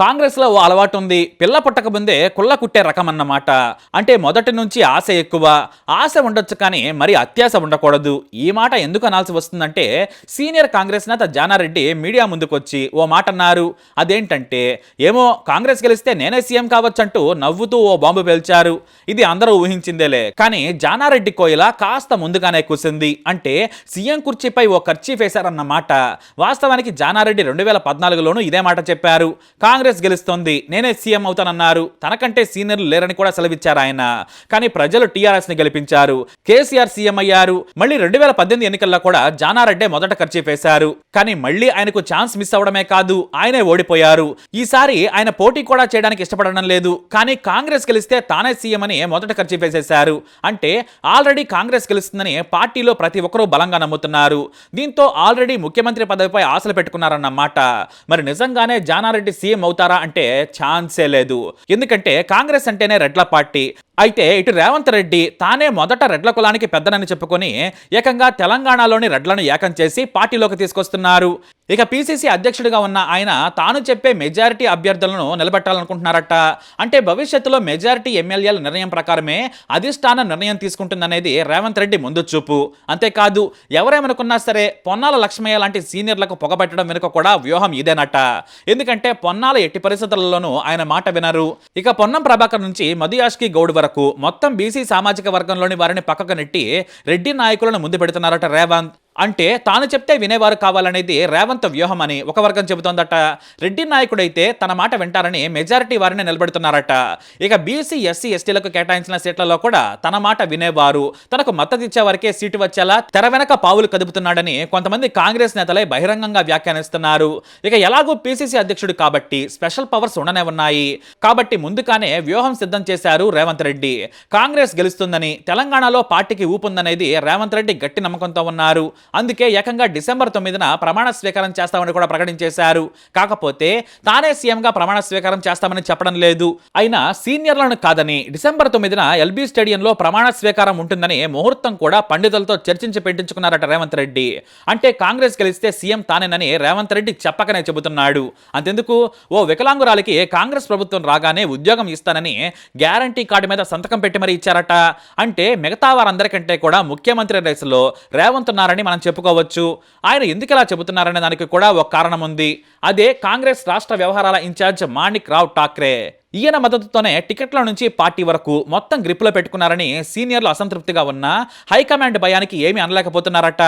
కాంగ్రెస్లో ఓ అలవాటు ఉంది పిల్ల పుట్టక ముందే కుళ్ళ కుట్టే రకం అన్నమాట అంటే మొదటి నుంచి ఆశ ఎక్కువ. ఆశ ఉండొచ్చు కానీ మరి అత్యాశ ఉండకూడదు. ఈ మాట ఎందుకు అనాల్సి వస్తుందంటే సీనియర్ కాంగ్రెస్ నేత జానారెడ్డి మీడియా ముందుకొచ్చి ఓ మాట అన్నారు అదేంటంటే ఏమో కాంగ్రెస్ గెలిస్తే నేనే సీఎం కావచ్చంటూ నవ్వుతూ ఓ బాంబు పేల్చారు. ఇది అందరూ ఊహించిందేలే. కానీ జానారెడ్డి కోయిల కాస్త ముందుగానే కూసింది. అంటే సీఎం కుర్చీపై ఓ ఖర్చీ వేశారన్నమాట. వాస్తవానికి జానారెడ్డి రెండు వేల పద్నాలుగులోనూ ఇదే మాట చెప్పారు. కాంగ్రెస్ గెలుస్తోంది. నేనే సీఎం అవుతానన్నారు. తనకంటే సీనియర్లు లేరని కూడా సెలవిచ్చారు ఆయన. కానీ ప్రజలు టీఆర్ఎస్ని గెలిపించారు. కేసీఆర్ సీఎం అయ్యారు. మళ్ళీ రెండు వేల పద్దెనిమిది ఎన్నికల్లో కూడా జానారెడ్డే మొదట ఖర్చు వేశారు కానీ మళ్ళీ ఆయనకు ఛాన్స్ మిస్ అవడమే కాదు ఆయనే ఓడిపోయారు. ఈసారి ఆయన పోటీ కూడా చేయడానికి ఇష్టపడడం లేదు. కానీ కాంగ్రెస్ గెలిస్తే తానే సీఎం అని మొదట ఖర్చు వేసేశారు అంటే ఆల్రెడీ కాంగ్రెస్ గెలుస్తుందని పార్టీలో ప్రతి ఒక్కరూ బలంగా నమ్ముతున్నారు. దీంతో ఆల్రెడీ ముఖ్యమంత్రి పదవిపై ఆశలు పెట్టుకున్నారన్నమాట. మరి నిజంగానే జానారెడ్డి సీఎం అవుతారు అంటే ఛాన్సే లేదు. ఎందుకంటే కాంగ్రెస్ అంటేనే రెడ్ల పార్టీ అయితే ఇటు రేవంత్ రెడ్డి తానే మొదట రెడ్ల కులానికి పెద్దనని చెప్పుకొని ఏకంగా తెలంగాణలోని రెడ్లను ఏకం చేసి పార్టీలోకి తీసుకొస్తున్నారు. ఇక పీసీసీ అధ్యక్షుడిగా ఉన్న ఆయన తాను చెప్పే మెజారిటీ అభ్యర్థులను నిలబెట్టాలనుకుంటున్నారట. అంటే భవిష్యత్తులో మెజారిటీ ఎమ్మెల్యేల నిర్ణయం ప్రకారమే అధిష్టాన నిర్ణయం తీసుకుంటుందనేది రేవంత్ రెడ్డి ముందు చూపు. అంతేకాదు ఎవరేమనుకున్నా సరే పొన్నాల లక్ష్మయ్య లాంటి సీనియర్లకు పొగబెట్టడం వెనుక కూడా వ్యూహం ఇదేనట. ఎందుకంటే పొన్నాల ఎట్టి పరిస్థితులలోనూ ఆయన మాట వినరు. ఇక పొన్నం ప్రభాకర్ నుంచి మధుయాష్కి గౌడ్ వరకు మొత్తం బీసీ సామాజిక వర్గంలోని వారిని పక్కకు నెట్టి రెడ్డి నాయకులను ముందు పెడుతున్నారట రేవంత్. అంటే తాను చెప్తే వినేవారు కావాలనేది రేవంత్ వ్యూహం అని ఒక వర్గం చెబుతోందట. రెడ్డి నాయకుడైతే తన మాట వింటారని మెజారిటీ వారిని నిలబెడుతున్నారట. ఇక బీసీ ఎస్సీ ఎస్టీలకు కేటాయించిన సీట్లలో కూడా తన మాట వినేవారు. తనకు మద్దతు ఇచ్చే వరకే సీటు వచ్చేలా తెర వెనక పావులు కదుపుతున్నాడని కొంతమంది కాంగ్రెస్ నేతలే బహిరంగంగా వ్యాఖ్యానిస్తున్నారు. ఇక ఎలాగూ పీసీసీ అధ్యక్షుడు కాబట్టి స్పెషల్ పవర్స్ ఉండనే ఉన్నాయి. కాబట్టి ముందుగానే వ్యూహం సిద్ధం చేశారు రేవంత్ రెడ్డి. కాంగ్రెస్ గెలుస్తుందని తెలంగాణలో పార్టీకి ఊపుందనేది రేవంత్ రెడ్డి గట్టి నమ్మకంతో ఉన్నారు. అందుకే ఏకంగా డిసెంబర్ తొమ్మిదిన ప్రమాణ స్వీకారం చేస్తామని కూడా ప్రకటించేశారు. కాకపోతే తానే సీఎంగా ప్రమాణ స్వీకారం చేస్తామని చెప్పడం లేదు. అయినా సీనియర్లను కాదని డిసెంబర్ తొమ్మిదిన ఎల్బీ స్టేడియంలో ప్రమాణ స్వీకారం ఉంటుందని ముహూర్తం కూడా పండితులతో చర్చించి పెట్టించుకున్నారట రేవంత్ రెడ్డి. అంటే కాంగ్రెస్ గెలిస్తే సీఎం తానేనని రేవంత్ రెడ్డి చెప్పకనే చెబుతున్నాడు. అంతెందుకు? ఓ వికలాంగురాలికి కాంగ్రెస్ ప్రభుత్వం రాగానే ఉద్యోగం ఇస్తానని గ్యారంటీ కార్డు మీద సంతకం పెట్టి మరీ ఇచ్చారట. అంటే మిగతా వారందరికంటే కూడా ముఖ్యమంత్రి రేసులో రేవంత్ ఉన్నారని మనం చెప్పుకోవచ్చు. ఆయన ఎందుకు ఇలా చెబుతున్నారనే దానికి కూడా ఒక కారణం ఉంది. అదే కాంగ్రెస్ రాష్ట్ర వ్యవహారాల ఇన్ఛార్జ్ మాణిక్ రావ్ ఠాక్రే. ఈయన మద్దతుతోనే టికెట్ల నుంచి పార్టీ వరకు మొత్తం గ్రిప్లో పెట్టుకున్నారని సీనియర్లు అసంతృప్తిగా ఉన్న హైకమాండ్ భయానికి ఏమీ అనలేకపోతున్నారట.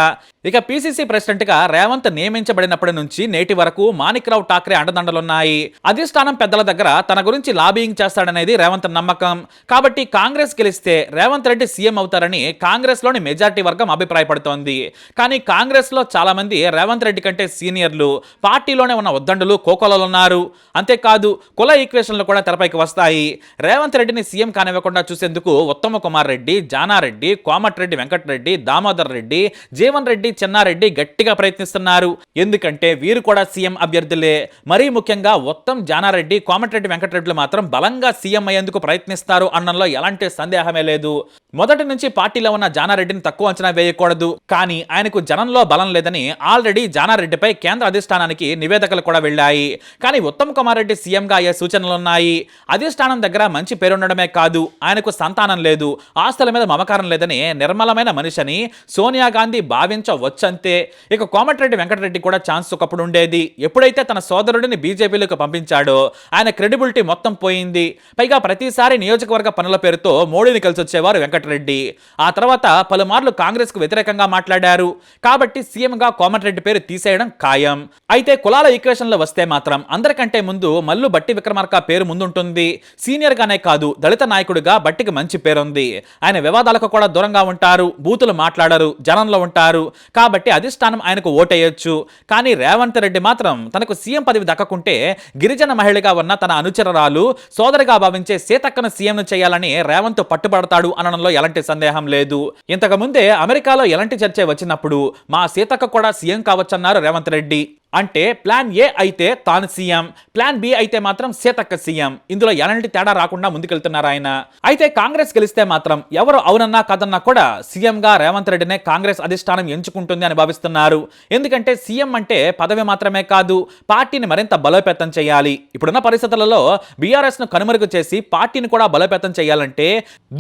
ఇక పీసీసీ ప్రెసిడెంట్గా రేవంత్ నియమించబడినప్పటి నుంచి నేటి వరకు మాణిక్రావు ఠాక్రే అండదండలున్నాయి. అధిష్టానం పెద్దల దగ్గర తన గురించి లాబియింగ్ చేస్తాడనేది రేవంత్ నమ్మకం. కాబట్టి కాంగ్రెస్ గెలిస్తే రేవంత్ రెడ్డి సీఎం అవుతారని కాంగ్రెస్లోని మెజార్టీ వర్గం అభిప్రాయపడుతోంది. కానీ కాంగ్రెస్లో చాలామంది రేవంత్ రెడ్డి కంటే సీనియర్లు పార్టీలోనే ఉన్న ఉద్దండులు కోకొలలున్నారు. ఉన్నారు అంతేకాదు కుల ఈక్వేషన్లు కూడా తెరపైకి వస్తాయి. రేవంత్ రెడ్డిని సీఎం కానివ్వకుండా చూసేందుకు ఉత్తమ కుమార్ రెడ్డి జానారెడ్డి కోమటిరెడ్డి వెంకటరెడ్డి దామోదర్ రెడ్డి జీవన్ రెడ్డి చెన్నారెడ్డి గట్టిగా ప్రయత్నిస్తున్నారు. ఎందుకంటే వీరు కూడా సీఎం అభ్యర్థులే. మరీ ముఖ్యంగా ఉత్తమ్ జానారెడ్డి కోమటిరెడ్డి వెంకటరెడ్డిలు మాత్రం బలంగా సీఎం అయ్యేందుకు ప్రయత్నిస్తారు అన్నంలో ఎలాంటి సందేహమే లేదు. మొదటి నుంచి పార్టీలో ఉన్న జానారెడ్డిని తక్కువ అంచనా వేయకూడదు. కానీ ఆయనకు జనంలో బలం లేదని ఆల్రెడీ జానారెడ్డిపై కేంద్ర అధిష్టానానికి నివేదికలు కూడా వెళ్ళాయి. కానీ ఉత్తమ్ కుమార్ రెడ్డి సీఎంగా అయ్యే సూచనలున్నాయి అధిష్టానం దగ్గర మంచి పేరుండడమే కాదు. ఆయనకు సంతానం లేదు. ఆస్తుల మీద మమకారం లేదని నిర్మలమైన మనిషిని సోనియా గాంధీ భావించవచ్చంతే. ఇక కోమటిరెడ్డి వెంకటరెడ్డి కూడా ఛాన్స్ ఒకప్పుడు ఉండేది. ఎప్పుడైతే తన సోదరుడిని బీజేపీలోకి పంపించాడో ఆయన క్రెడిబిలిటీ మొత్తం పోయింది. పైగా ప్రతిసారి నియోజకవర్గ పనుల పేరుతో మోడీని కలిసి వచ్చేవారు వెంకట వెంకటరెడ్డి ఆ తర్వాత పలుమార్లు కాంగ్రెస్కు వ్యతిరేకంగా మాట్లాడారు. కాబట్టి సీఎంగా కోమటిరెడ్డి పేరు తీసేయడం ఖాయం. అయితే కులాల ఈక్వేషన్లో వస్తే మాత్రం అందరికంటే ముందు మల్లు బట్టి విక్రమార్క పేరు ముందుంటుంది. సీనియర్ గానే కాదు దళిత నాయకుడిగా బట్టికి మంచి పేరుంది. ఆయన వివాదాలకు కూడా దూరంగా ఉంటారు బూతులు మాట్లాడరు జనంలో ఉంటారు. కాబట్టి అధిష్టానం ఆయనకు ఓటేయొచ్చు. కానీ రేవంత్ రెడ్డి మాత్రం తనకు సీఎం పదవి దక్కకుంటే గిరిజన మహిళగా ఉన్న తన అనుచరరాలు సోదరిగా భావించే సీతక్కను సీఎంను చేయాలని రేవంత్ పట్టుబడతాడు అనడంలో ఎలాంటి సందేహం లేదు. ఇంతకు ముందే అమెరికాలో ఎలాంటి చర్చ వచ్చినప్పుడు మా సీతక్క కూడా సీఎం కావచ్చన్నారు రేవంత్ రెడ్డి. అంటే ప్లాన్ ఏ అయితే తాను సీఎం ప్లాన్ బి అయితే మాత్రం సీతక్క సీఎం. ఇందులో ఎలాంటి తేడా రాకుండా ముందుకెళ్తున్నారు ఆయన. అయితే కాంగ్రెస్ గెలిస్తే మాత్రం ఎవరు అవునన్నా కాదన్నా కూడా సీఎంగా రేవంత్ రెడ్డినే కాంగ్రెస్ అధిష్టానం ఎంచుకుంటుంది అని భావిస్తున్నారు. ఎందుకంటే సీఎం అంటే పదవి మాత్రమే కాదు పార్టీని మరింత బలోపేతం చేయాలి. ఇప్పుడున్న పరిస్థితులలో బీఆర్ఎస్ను కనుమరుగు చేసి పార్టీని కూడా బలోపేతం చేయాలంటే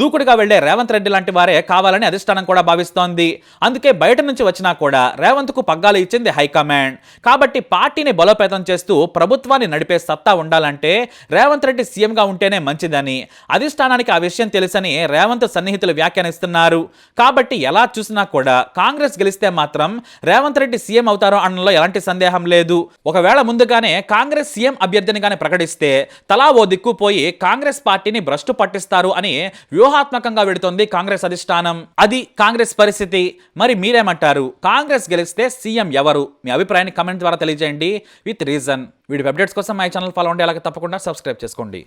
దూకుడుగా వెళ్ళే రేవంత్ రెడ్డి లాంటి వారే కావాలని అధిష్టానం కూడా భావిస్తోంది. అందుకే బయట నుంచి వచ్చినా కూడా రేవంత్కు పగ్గాలు ఇచ్చింది హైకమాండ్. కాబట్టి పార్టీని బలోపేతం చేస్తూ ప్రభుత్వాన్ని నడిపే సత్తా ఉండాలంటే రేవంత్ రెడ్డి సీఎంగా ఉంటేనే మంచిదని అధిష్టానానికి ఆ విషయం తెలుసని రేవంత్ సన్నిహితులు వ్యాఖ్యానిస్తున్నారు. కాబట్టి ఎలా చూసినా కూడా కాంగ్రెస్ గెలిస్తే మాత్రం రేవంత్ రెడ్డి సీఎం అవుతారో అనడంలో ఎలాంటి సందేహం లేదు. ఒకవేళ ముందుగానే కాంగ్రెస్ సీఎం అభ్యర్థిని కానీ ప్రకటిస్తే తలా ఓ దిక్కు పోయి కాంగ్రెస్ పార్టీని భ్రష్టు పట్టిస్తారు అని వ్యూహాత్మకంగా వెడుతోంది కాంగ్రెస్ అధిష్టానం. అది కాంగ్రెస్ పరిస్థితి. మరి మీరేమంటారు? కాంగ్రెస్ గెలిస్తే సీఎం ఎవరు? మీ అభిప్రాయాన్ని కమెంట్ ద్వారా తెలియజేయండి విత్ రీజన్. వీడియో అప్డేట్స్ కోసం మై ఛానల్ ఫాలో అండి అలాగే తప్పకుండా సబ్స్క్రైబ్ చేసుకోండి.